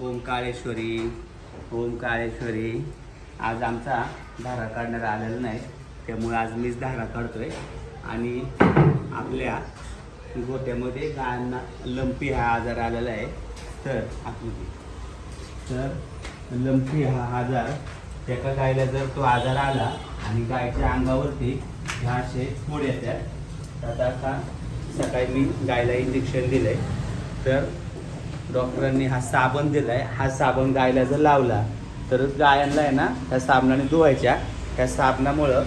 ओम काळेश्वरी ओम काळेश्वरी. आज आमचा धारा काढणारा आलेला नाही त्यामुळे आज मीच धारा काढतोय. आणि आपल्या गोट्यामध्ये गायांना लंपी हा आजार आलेला आहे. तर आपली तर लंपी हा आजार एका गायला जर तो आजार आला आणि गायच्या अंगावरती ह्या असे फोड येतात तर आता सकाळी मी गायला इंजेक्शन दिलं आहे तर डॉक्टरांनी हा साबण दिला आहे हा साबण गायला जर लावला तर गायांना आहे ना त्या साबणाने धुवायच्या. त्या साबणामुळं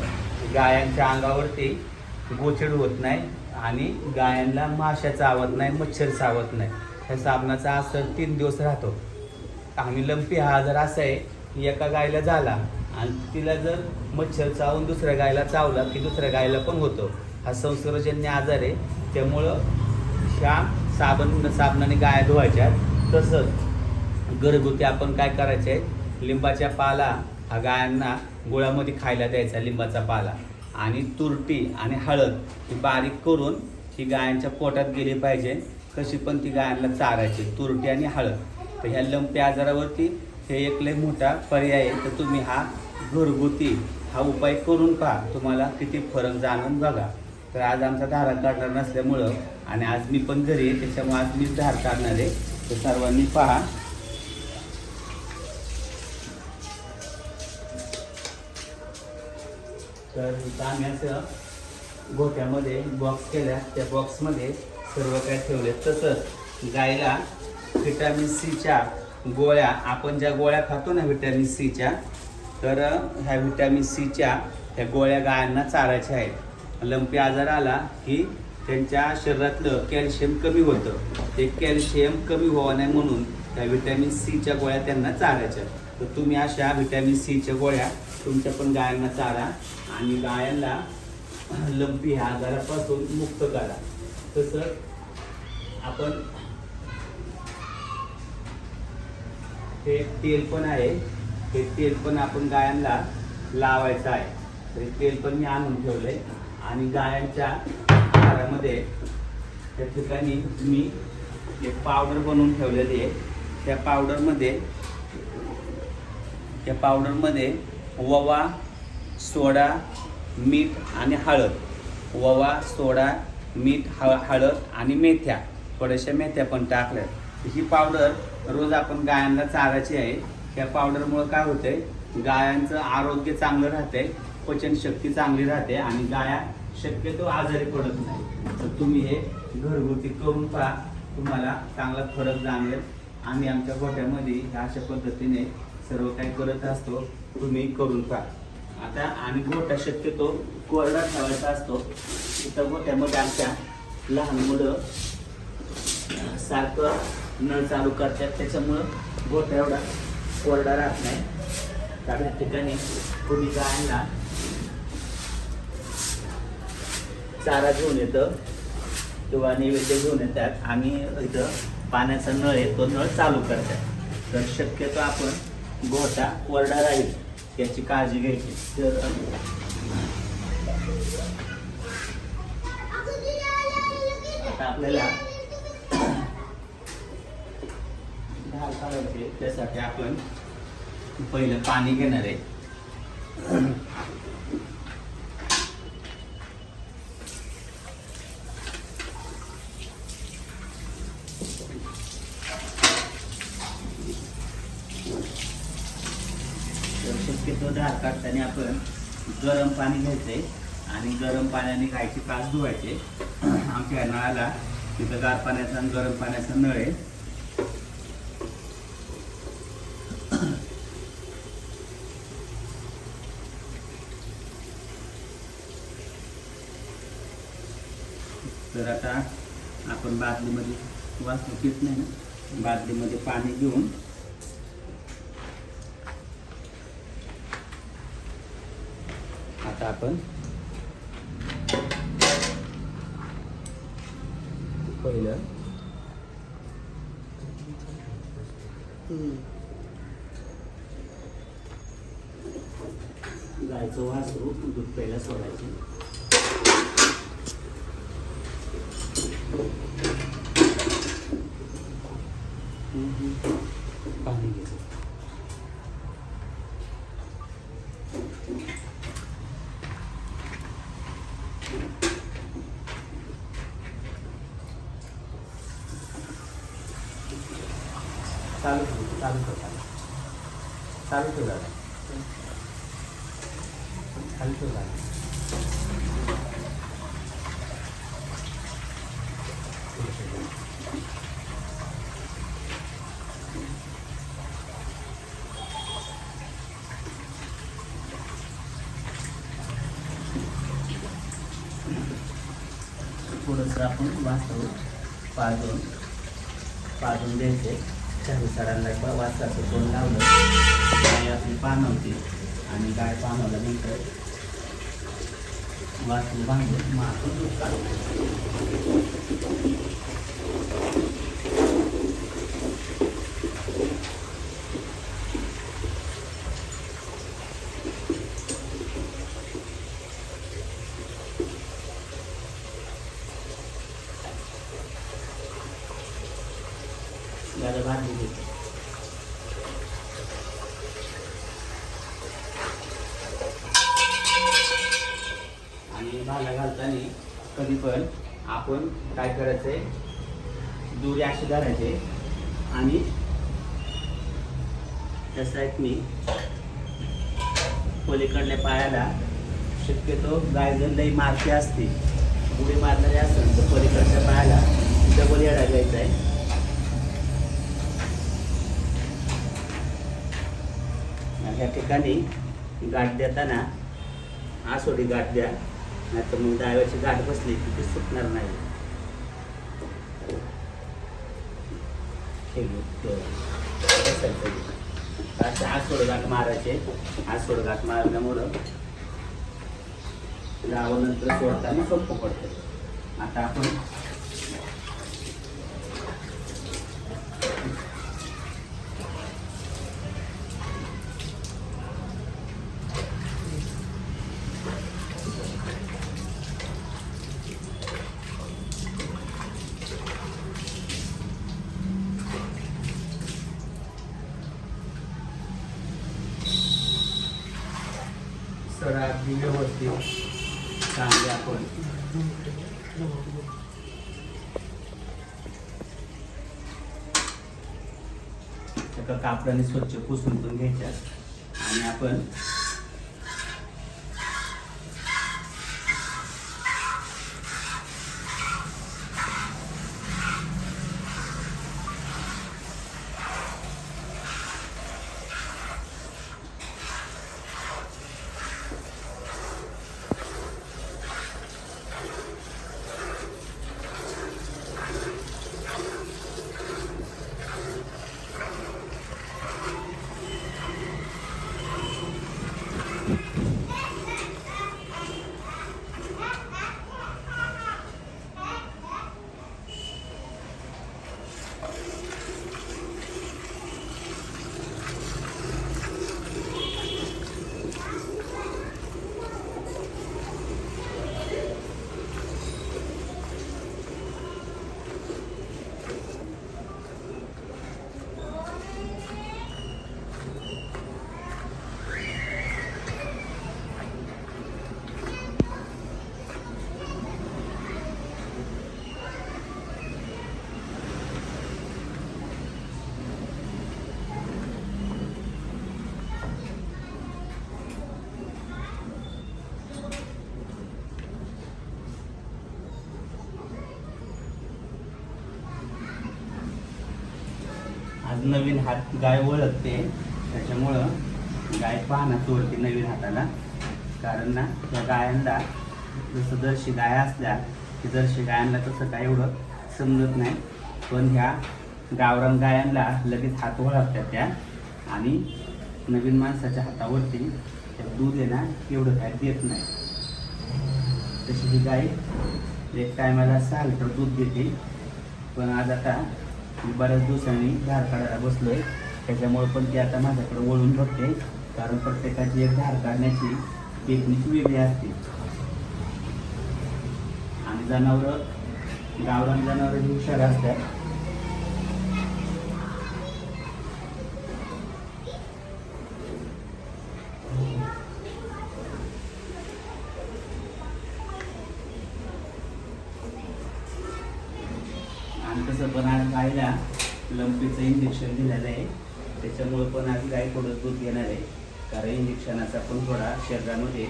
गायांच्या अंगावरती गोचड होत नाही आणि गायांना माशा चावत नाही मच्छर चावत नाही. ह्या साबणाचा असर तीन दिवस राहतो. आणि लंपी हा आजार असा आहे की एका गायला झाला आणि तिला जर मच्छर चावून दुसऱ्या गायला चावला की दुसऱ्या गायला पण होतो. हा संसर्गजन्य आजार आहे. त्यामुळं ह्या साबण साबणाने गाया धुवायच्या. तसंच घरगुती आपण काय करायचे आहे? लिंबाच्या पाला हा गायांना गोळ्यामध्ये खायला द्यायचा लिंबाचा पाला. आणि तुरटी आणि हळद ही बारीक करून ही गायांच्या पोटात गेली पाहिजे. कशी पण ती गायांना चारायची तुरटी आणि हळद. तर ह्या लंपी आजारावरती हे एक लय मोठा पर्याय आहे. तर तुम्ही हा घरगुती हा उपाय करून पहा. तुम्हाला किती फरक जाणून बघा. तर आज आमचा धारा काढणार नसल्यामुळं आणि आज मी पण घरी आहे त्याच्यामुळे आज मीच धार काढणार आहे. तर सर्वांनी पहा. तर इथं आम्ही असं बॉक्स केल्या. त्या बॉक्समध्ये सर्व काय ठेवले तसंच गायला व्हिटॅमिन सीच्या गोळ्या आपण ज्या गोळ्या खातो ना व्हिटॅमिन सीच्या तर ह्या व्हिटॅमिन सीच्या ह्या गोळ्या गायांना चारायच्या आहेत. लंपी आजार आला की त्यांच्या शरीरातलं कॅल्शियम कमी होतं. ते कॅल्शियम कमी व्हावं नाही म्हणून त्या व्हिटॅमिन सीच्या गोळ्या त्यांना चारायच्या. तर तुम्ही अशा व्हिटॅमिन सीच्या गोळ्या तुमच्या पण गायांना चारा आणि गायांना लंपी ह्या आजारापासून मुक्त करा. तसं आपण हे तेल पण आहे. हे तेल पण आपण गायांना लावायचं आहे. तर हे तेल पण मी आणून ठेवलंय. आणि गायांच्या आहारामध्ये त्या ठिकाणी मी एक पावडर बनवून ठेवलेली आहे. त्या पावडरमध्ये त्या पावडरमध्ये ववा सोडा मीठ आणि हळद. ओवा सोडा मीठ हळ हळद आणि मेथ्या. थोड्याशा मेथ्या पण टाकल्या. ही पावडर रोज आपण गायांना चारायची आहे. त्या पावडरमुळं काय होतंय? गायांचं आरोग्य चांगलं राहतंय. पचनशक्ती चांगली राहते आणि गाया शक्यतो आजारी पडत नाही. तर तुम्ही हे घरगुती करून पहा. तुम्हाला चांगला फरक जाणवेल. आम्ही आमच्या गोठ्यामध्ये अशा पद्धतीने सर्व काही करत असतो. तुम्ही करून पहा. आता आणि गोठा शक्यतो कोरडा ठेवायचा असतो. इथं गोठ्यामध्ये आमच्या लहान मुलं सारखं नळ चालू करतात. त्याच्यामुळं गोठा एवढा कोरडा राहत नाही. तर ठिकाणी कोणी गायांना चारा घेऊन येतं. किंवा नैवेद्य घेऊन येतात. आणि इथं पाण्याचा नळ आहे तो नळ चालू करतात. तर शक्यतो आपण गोठा कोरडा राहील याची काळजी घ्यायची. तर आता आपल्याला त्यासाठी आपण पहिलं पाणी घेणार आहे तर शक्यतो धार काढताना आपण गरम पाणी घ्यायचंय आणि गरम पाण्याने गायचे कास धुवायचे. आमच्या नळाला तिथं गार पाण्याचा आणि गरम पाण्याचा नळ आहे. तर आता आपण बादलीमध्ये वाचतो पित नाही ना? बादलीमध्ये पाणी घेऊन आता आपण पहिलं गायचं वासरू दूध पहिला सोडायचं पाणी घ्यायचं चालू ठेव चालू ठेव चालू चालू ठेव दादा चालू ठेव दादा थोडंसं आपण वाचतो पाजून पाजून द्यायचे चारी सरांना एक वाचताचं तोंड लावलं. गाय आपली पानवते आणि गाय पानवल्यानंतर वाचून बांधून मग दूध काढतो याला भाजी देतो आणि भाला घालताना कधी पण आपण काय करायचंय? दुरी अशी धरायचे आणि त्या मी पलीकडल्या पायाला शक्यतो गाय जर लई मारती असते उडी मारणारी असेल तर पलीकडच्या पायाला डबल येडा घ्यायचा आहे. आणि ह्या ठिकाणी गाठ देताना आसोडी गाठ द्या. नाही तर मग डाव्याची गाठ बसली की ती सुटणार नाही. हे घे, ते असे आसोड गाठ मारायचे. आसोड गाठ मारल्यामुळं गावानंतर सोडताना सोपं पडतं. आता आपण सर अगदी व्यवस्थित चांगले आपण एका कापडाने स्वच्छ पुसून पण घ्यायच्या आणि आपण आज नवीन हात गाय ओळखते. त्याच्यामुळं गाय पाहणं चोरते नवीन हाताला. कारण ना त्या गायांना जसं जर्शी गाय असल्या की जर्शी गायांना तसं काय एवढं समजत नाही. पण ह्या गावरान गायांना लगेच हात ओळखतात त्या. आणि नवीन माणसाच्या हातावरती त्या दूध आहे ना एवढं काय देत नाही. तशी ही गाय एक टायमाला सहा लिटर दूध देते. पण आज आता मी बऱ्याच दिवसांनी धार काढायला बसलोय. त्याच्यामुळे पण ती आता माझ्याकडे वळून बघते. कारण प्रत्येकाची एक धार काढण्याची टेक्निक वेगळी असते. आणि जनावरं गावरान जनावरं ही हुशार असतात. गायला लंपीचं इंजेक्शन दिलेलं आहे. त्याच्यामुळं पण आज गाय थोडं दूध घेणार आहे. कारण इंजेक्शनाचा पण थोडा शरीरामध्ये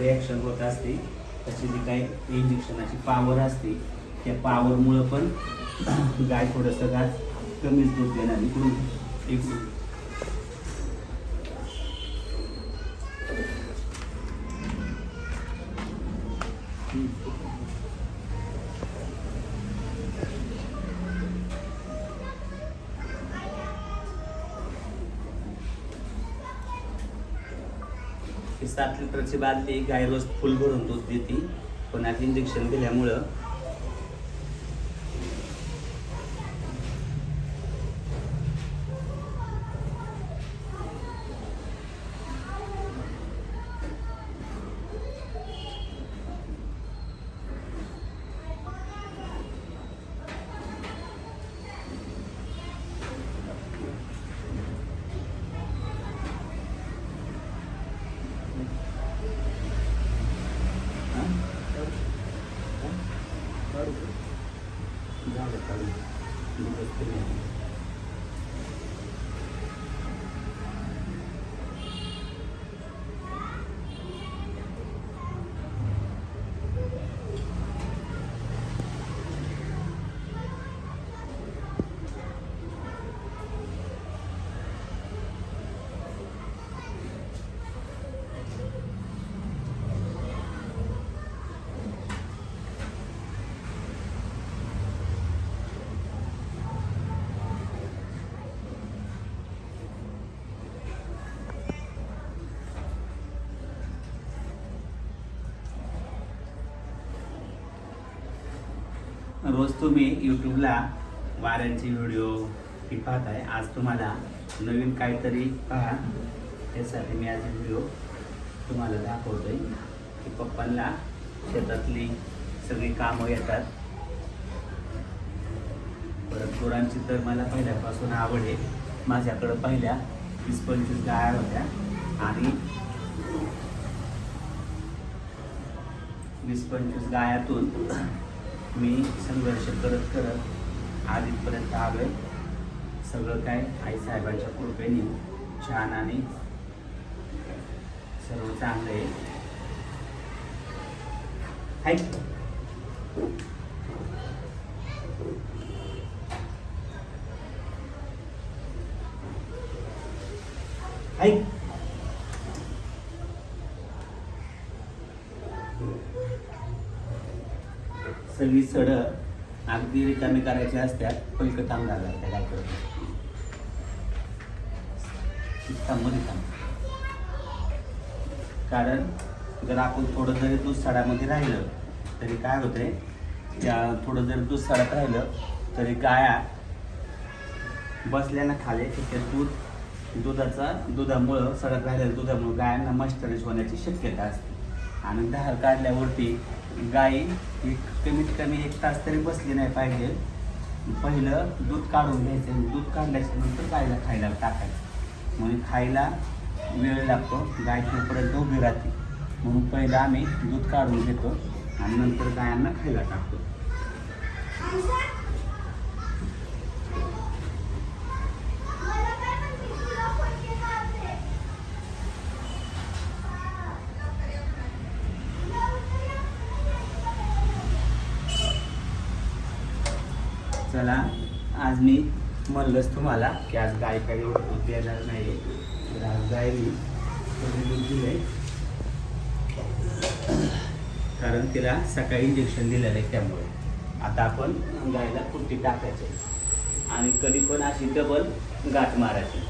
रिॲक्शन होत असते. तशी जी काही इंजेक्शनाची पावर असते त्या पावरमुळं पण गाय थोडंसं आज कमीच दूध देणार इकडून इकडून. सात लिटरची बादली गाय रोज फुल भरून दूध देते. पण आज इंजेक्शन दिल्यामुळं झालं चालेल. दूधच कमी आहे. रोज तुम्ही यूट्यूबला वाऱ्यांचे व्हिडिओ ही आहे. आज तुम्हाला नवीन काहीतरी पहा. त्यासाठी मी आज व्हिडिओ तुम्हाला दाखवतोय. की पप्पांना शेतातली सगळी कामं येतात. परत गुरांची तर मला पहिल्यापासून आवड आहे. माझ्याकडं पहिल्या वीस पंचवीस गाया होत्या. आणि वीस पंचवीस गायातून मी संघर्ष करत करत आज इथपर्यंत आलोय. सगळं काय आई साहेबांच्या कृपेने छान आणि सर्व चांगलं आहे. Thank you hi. सगळी सडं अगदी रिकामी करायची असतात पलकं काम झाला त्या काय करत थांब. कारण जर आपण थोडं जरी दूध सडामध्ये राहिलं तरी काय होतंय? त्या थोडं जर दूध सडत राहिलं तरी गाया बसल्यानं खाले खाली की ते दूध दुधाचा दुधामुळं सडत राहिलेलं दुधामुळं गायांना मस्टरेज होण्याची शक्यता असते. आणि धार काढल्यावरती गायी एक कमीत कमी एक तास तरी बसली नाही पाहिजे. पहिलं दूध काढून घ्यायचं दूध काढल्याच्या नंतर गायला खायला टाकायचं. म्हणून खायला वेळ लागतो गाय तोपर्यंत उभी राहते. म्हणून पहिलं आम्ही दूध काढून घेतो आणि नंतर गायांना खायला टाकतो चला आज मी म्हणलंच तुम्हाला की आज गाय काही एवढं येणार देणार नाही. तर आज गायली दूध दिले कारण तिला सकाळी इंजेक्शन दिलेलं आहे त्यामुळे. आता आपण गायला कुट्टी टाकायची. आणि कधी पण अशी डबल गाठ मारायची.